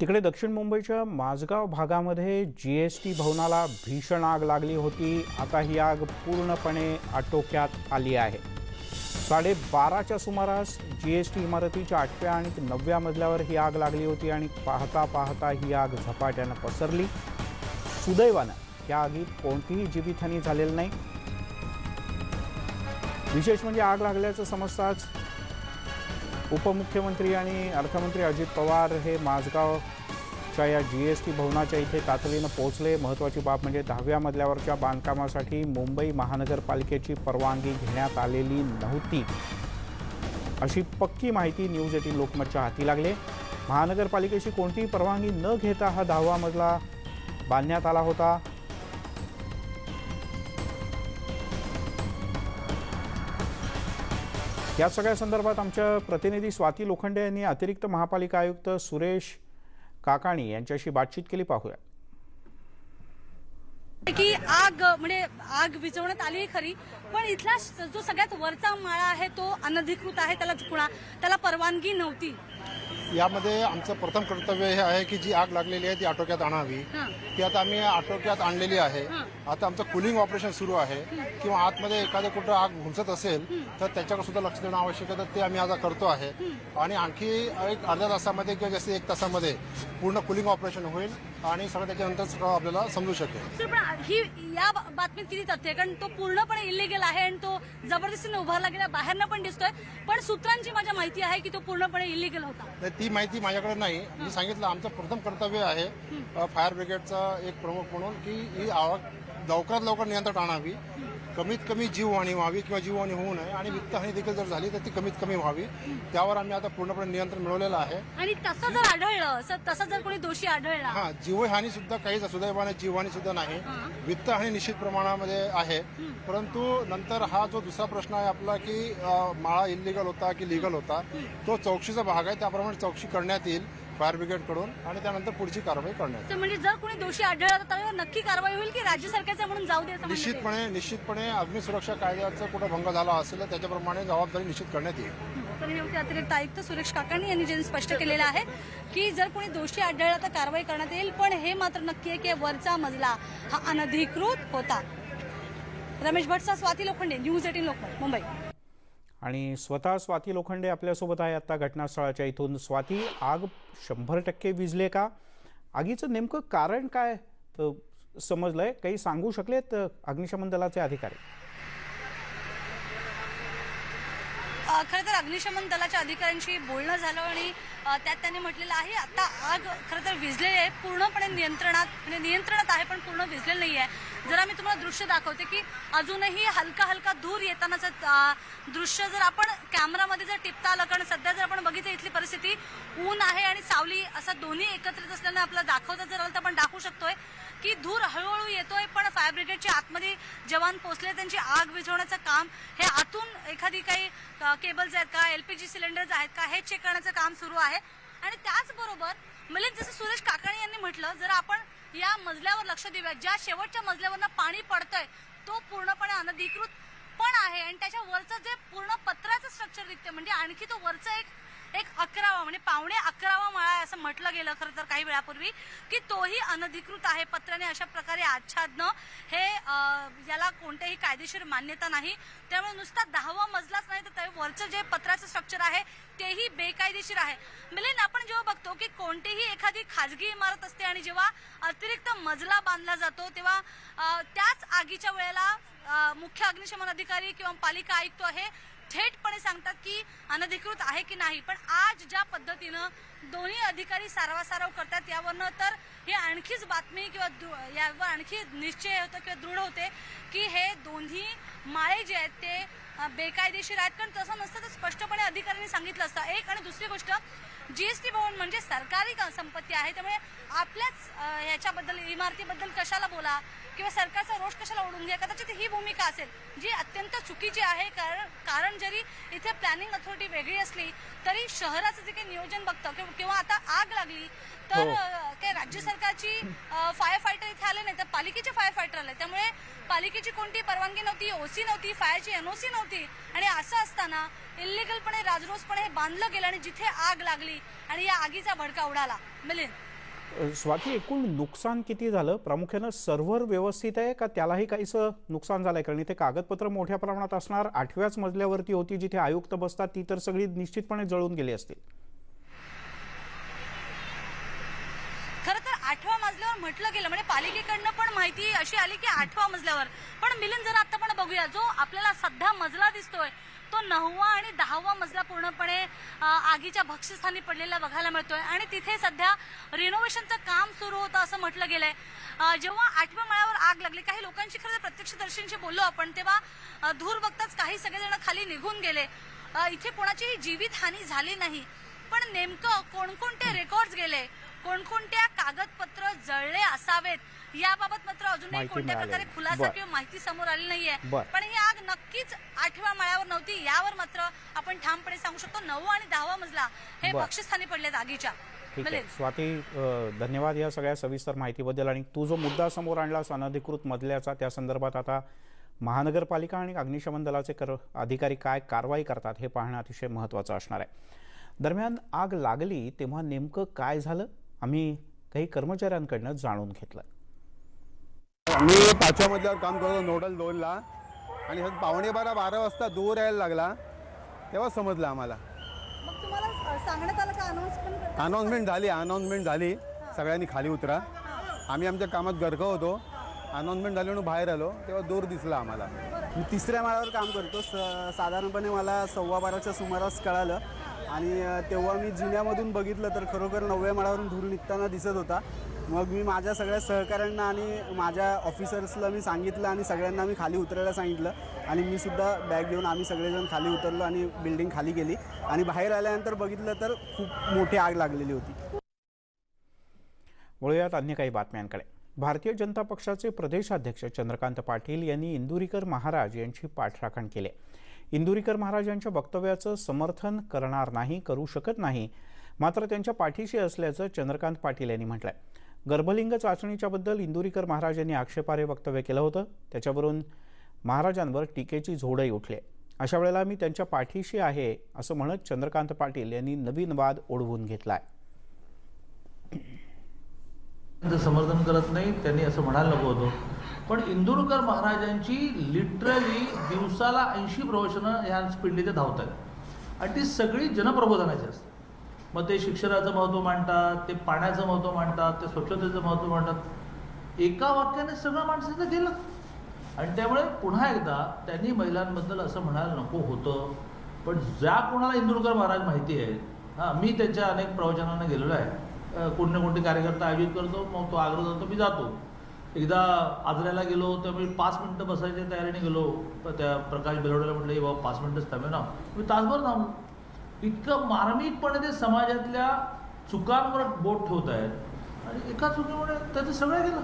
तिकडे दक्षिण मुंबईच्या माझगाव भागामध्ये जी एस टी भवनाला भीषण आग लागली होती. आता ही आग पूर्णपणे आटोक्यात आली आहे. साडेबाराच्या सुमारास जी एस टी इमारतीच्या आठव्या आणि नवव्या मजल्यावर ही आग लागली होती आणि पाहता पाहता ही आग झपाट्यानं पसरली. सुदैवानं या आगीत कोणतीही जीवितहानी झालेली नाही. विशेष म्हणजे आग लागल्याचं समजताच उपमुख्यमंत्री आणि अर्थमंत्री अजित पवार हे माझगावच्या या जी एस टी भवनाच्या इथे तातडीनं पोहोचले. महत्त्वाची बाब म्हणजे दहाव्या मजल्यावरच्या बांधकामासाठी मुंबई महानगरपालिकेची परवानगी घेण्यात आलेली नव्हती. अशी पक्की माहिती न्यूज एटीन लोकमतच्या हाती लागले. महानगरपालिकेची कोणतीही परवानगी न घेता हा दहावा मजला बांधण्यात आला होता. या सगळ्या संदर्भात आमच्या प्रतिनिधी स्वाती लोखंडे यांनी अतिरिक्त महापालिका आयुक्त सुरेश काकाणी यांच्याशी बातचीत केली. पाहूया. की आग म्हणजे आग विझवण्यात आली खरी पण इथला जो सगळ्यात वरचा माळा आहे तो अनधिकृत आहे त्याला पुन्हा त्याला परवानगी नव्हती. यामध्ये आमचं प्रथम कर्तव्य हे आहे की जी आग लागलेली आहे ती आटोक्यात आणावी. ती आता आम्ही आटोक्यात आणलेली आहे. आता आमचं कुलिंग ऑपरेशन सुरू आहे. किंवा आतमध्ये एखादं कुठं आग घुसत असेल तर त्याच्याकडे सुद्धा लक्ष देणं आवश्यक आहे. तर ते आम्ही आता करतो आहे. आणि आणखी एक अर्ध्या तासामध्ये किंवा जास्तीत एक तासामध्ये पूर्ण कुलिंग ऑपरेशन होईल. आणि सगळं त्याच्यानंतर सगळं आपल्याला समजू शकेल. सर, पण ही या बा- बातमीत किती तथ्य आहे? कारण तो पूर्णपणे इलिगल आहे आणि तो जबरदस्तीने उभारला गेला बाहेरनं पण दिसतोय. पण सूत्रांची माझ्या माहिती आहे की तो पूर्णपणे इलिगल होता. तर ती माहिती माझ्याकडे नाही. मी सांगितलं आमचं प्रथम कर्तव्य आहे अ, फायर ब्रिगेडचा एक प्रमुख म्हणून की ही आग लवकरात लवकर नियंत्रणात आणावी. कमीत कमी जीवहानी व्हावी किंवा जीवहानी होऊ नये आणि वित्तहानी देखील जर झाली तर ती कमीत कमी व्हावी. त्यावर आम्ही आता पूर्णपणे नियंत्रण मिळवलेलं आहे. आणि तसं जर आढळलं सर तसं जर कोणी दोषी आढळला. हा जीवहानी सुद्धा काही सुदैवाने जीवहानी सुद्धा नाही. वित्तहानी निश्चित प्रमाणामध्ये आहे. परंतु नंतर हा जो दुसरा प्रश्न आहे आपला की अ, माळा इलिगल होता की लिगल होता तो चौकशीचा भाग आहे. त्याप्रमाणे चौकशी करण्यात येईल. फायर ब्रिगेडकडून आणि त्यानंतर पुढची कारवाई करण्यात म्हणजे जर कोणी दोषी आढळला तर त्यावर नक्की कारवाई होईल की राज्य सरकारचं म्हणून जाऊ दे असं? निश्चितपणे निश्चितपणे अग्निसुरक्षा कायद्याचा कुठं भंग झाला असेल तर त्याच्याप्रमाणे जबाबदारी निश्चित करण्यात येईल. अतिरिक्त आयुक्त सुरेश काकाणी यांनी जे स्पष्ट केलेलं आहे की जर कोणी दोषी आढळला तर कारवाई करण्यात येईल पण हे मात्र नक्की आहे की वरचा मजला हा अनधिकृत होता. रमेश भटचा स्वाती लोखंडे न्यूज एटीन लोकमत मुंबई. आणि स्वतः स्वाती लोखंडे आपल्यासोबत आहे आत्ता घटनास्थळाच्या इथून. स्वाती आग शंभर टक्के विजले का? आगीचं नेमकं कारण काय समजलंय? काही सांगू शकलेत अग्निशमन दलाचे अधिकारी अ, खरं तर अग्निशमन दलाच्या अधिकाऱ्यांशी बोलणं झालं आणि त्यात त्यांनी म्हटलेलं आहे आता आग खरं तर विजलेली आहे पूर्णपणे नियंत्रणात म्हणजे नियंत्रणात आहे पण पूर्ण विजलेलं नाही आहे जरा मी तुम्हाला दृश्य दाखवते की अजूनही हलका हलका दूर येतानाचं दृश्य जर आपण कॅमेरामध्ये जर टिपता आलं कारण सध्या जर आपण बघितलं इथली परिस्थिती ऊन आहे आणि सावली असं दोन्ही एकत्रित असल्यानं आपलं दाखवता जर आलं तर आपण दाखवू शकतोय. की धूर हळूहळू येतोय पण फायर ब्रिगेडच्या आतमध्ये जवान पोचले त्यांची आग विझवण्याचं काम हे आतून एखादी काही केबल्स आहेत का एलपीजी सिलेंडर्स आहेत का हे चेक करण्याचं काम सुरू आहे. आणि त्याचबरोबर मिलिंद जसं सुरेश काकाणी यांनी म्हटलं जर आपण या मजल्यावर लक्ष देऊया ज्या शेवटच्या मजल्यावरनं पाणी पडतंय तो पूर्णपणे अनधिकृत पण आहे. आणि त्याच्या वरचं जे पूर्ण पत्राचं स्ट्रक्चर दिसते म्हणजे आणखी तो वरचा एक एक अकरावा म्हणजे पावणे अकरावा माळा आहे असं म्हटलं गेलं खरं तर काही वेळापूर्वी की तोही अनधिकृत आहे पत्राने अशा प्रकारे आच्छादनं. हे याला कोणत्याही कायदेशीर मान्यता नाही. त्यामुळे नुसता दहावा मजलाच नाही तर वरचं जे पत्राचं स्ट्रक्चर आहे तेही बेकायदेशीर आहे. मिलिंद आपण जेव्हा बघतो की कोणतीही एखादी खाजगी इमारत असते आणि जेव्हा अतिरिक्त मजला बांधला जातो तेव्हा त्याच आगीच्या वेळेला मुख्य अग्निशमन अधिकारी किंवा पालिका आयुक्त हे थेटपणे सांगतात की अनधिकृत आहे की नाही. पण आज ज्या पद्धतीनं दोन्ही अधिकारी सारवासारव करतात यावरनं तर हे आणखीच बातमी किंवा दृ- यावर आणखी निश्चय होतो किंवा दृढ होते की हे दोन्ही माळे जे आहेत ते बेकायदेशीर आहेत कारण तसं नसतं तर स्पष्टपणे अधिकाऱ्यांनी सांगितलं असतं. एक आणि दुसरी गोष्ट जीएसटी भवन म्हणजे सरकारी क- संपत्ती आहे त्यामुळे आपल्याच ह्याच्याबद्दल इमारतीबद्दल कशाला बोला? किंवा सरकारचा रोष कशाला ओढून घ्या? कदाचित ही भूमिका असेल जी अत्यंत चुकीची आहे. कारण कारण जरी इथे प्लॅनिंग अथॉरिटी वेगळी असली तरी शहराचं जे काही नियोजन बघतं किंवा- किंवा आता आग लागली तर हो. अ, काय राज्य सरकारची फायर फायटर इथे आले नाही तर पालिकेचे फायर फायटर आले त्यामुळे पालिकेची कोणती परवानगी नव्हती ओसी नव्हती फायरची एनओसी नव्हती. आणि असं असताना इलिगलपणे राजरोसपणे हे बांधलं गेलं आणि जिथे आग लागली आणि या आगीचा भडका उडाला. मिलिंद. स्वाती एकूण नुकसान किती झालं? प्रामुख्यानं सर्व्हर व्यवस्थित आहे का त्यालाही काहीसं नुकसान झालंय? कारण इथे कागदपत्र मोठ्या प्रमाणात असणार आठव्याच मजल्यावरती होती जिथे आयुक्त बसतात ती तर सगळी निश्चितपणे जळून गेली असतील खरं तर आठव्या मजल्यावर म्हटलं गेलं म्हणजे पालिकेकडनं पण माहिती अशी आली की आठवा मजल्यावर. पण मिलिंद जर आता पण बघूया. जो आपल्याला सध्या मजला दिसतोय तो नववा आणि दहावा मजला पूर्णपणे आगीच्या भक्ष्यस्थानी पडलेला बघायला मिळतोय. आणि तिथे सध्या रिनोव्हेशनचं काम सुरू होतं असं म्हटलं गेलंय. जेव्हा आठव्या मळ्यावर आग लागली काही लोकांशी खरं तर प्रत्यक्षदर्शींशी बोललो आपण तेव्हा धूर बघताच काही सगळेजण खाली निघून गेले. इथे कोणाची जीवितहानी झाली नाही. पण नेमकं कोणकोणते रेकॉर्ड्स गेले? कोणकोणत्या कागदपत्र जळले असावेत याबाबत मात्र अजूनही माहिती कोणत्या मिळालेली प्रकारे नाही. खुलासा बरं. किंवा माहिती समोर आली नाहीये बरं. पण ही आग नक्कीच आठव्या माळ्यावर नव्हती यावर मात्र आपण ठामपणे सांगू शकतो नववा आणि दहावा मजला हे बरं. भक्षस्थानी पडलेत आगीच्या ठीक आहे मिलिंद. स्वाती अ, धन्यवाद या सगळ्या सविस्तर माहितीबद्दल आणि तू जो मुद्दा समोर आणलास अनधिकृत मधल्याचा त्या संदर्भात आता महानगरपालिका आणि अग्निशमन दलाचे कर अधिकारी काय कारवाई करतात हे पाहणं अतिशय महत्त्वाचं असणार आहे दरम्यान आग लागली तेव्हा नेमकं काय झालं आम्ही काही कर्मचाऱ्यांकडनं जाणून घेतलं. मी पाचव्या मजल्यावर काम करतो नोडल दोनला. आणि पावणे बारा बारा वाजता दूर यायला लागला. तेव्हा समजलं आम्हाला. मग तुम्हाला सांगण्यात आलं का? अनाऊन्समेंट झाली अनाऊन्समेंट झाली. सगळ्यांनी खाली उतरा. आम्ही आमच्या कामात गर्क होतो. अनाऊन्समेंट झाली म्हणून बाहेर आलो. तेव्हा दूर दिसला आम्हाला. मी तिसऱ्या माळ्यावर काम करतो. स साधारणपणे मला सव्वा बाराच्या सुमारास कळालं. आणि तेव्हा मी जिन्यामधून बघितलं तर खरोखर नवव्या माळावरून धूर निघताना दिसत होता. मग मी माझ्या सगळ्या सहकाऱ्यांना आणि माझ्या ऑफिसर्सला मी सांगितलं आणि सगळ्यांना मी खाली उतरायला सांगितलं. आणि मी सुद्धा बॅग घेऊन आम्ही सगळेजण खाली उतरलो आणि बिल्डिंग खाली गेली आणि बाहेर आल्यानंतर बघितलं तर खूप मोठी आग लागलेली होती. वळूयात अन्य काही बातम्यांकडे. भारतीय जनता पक्षाचे प्रदेशाध्यक्ष चंद्रकांत पाटील यांनी इंदुरीकर महाराज यांची पाठराखण केली. इंदुरीकर महाराजांच्या वक्तव्याचं समर्थन करणार नाही करू शकत नाही मात्र त्यांच्या पाठीशी असल्याचं चंद्रकांत पाटील यांनी म्हटलंय. गर्भलिंग चाचणीच्याबद्दल इंदुरीकर महाराज यांनी आक्षेपार्ह वक्तव्य केलं होतं. त्याच्यावरून महाराजांवर टीकेची झोडही उठली अशा वेळेला मी त्यांच्या पाठीशी आहे असं म्हणत चंद्रकांत पाटील यांनी नवीन वाद ओढवून घेतलाय. त्यांचं समर्थन करत नाही त्यांनी असं म्हणायला नको होतं. पण इंदुरकर महाराजांची लिटरली दिवसाला ऐंशी प्रवचनं ह्या पिंडीत धावत आहेत आणि ती सगळी जनप्रबोधनाची असतात मग ते शिक्षणाचं महत्त्व मांडतात ते पाण्याचं महत्त्व मांडतात ते स्वच्छतेचं महत्त्व मांडतात. एका वाक्याने सगळं माणसाचं गेलं. आणि त्यामुळे पुन्हा एकदा त्यांनी महिलांबद्दल असं म्हणायला नको होतं. पण ज्या कोणाला इंदुरकर महाराज माहिती आहेत हां मी त्यांच्या अनेक प्रवचनांना गेलेलो आहे. कोणते कोणते कार्यकर्ता आयोजित करतो मग तो आग्रह जातो मी जातो. एकदा आजऱ्याला गेलो तर मी पाच मिनटं बसायच्या तयारीने गेलो. तर त्या प्रकाश बेलवड्याला म्हटलं की बाबा पाच मिनटंच थांबे ना. मी तासभर थांबलो इतकं मार्मिकपणे ते समाजातल्या चुकांवर बोट ठेवत आहेत आणि एका चुकीमुळे त्याचं सगळं गेलं.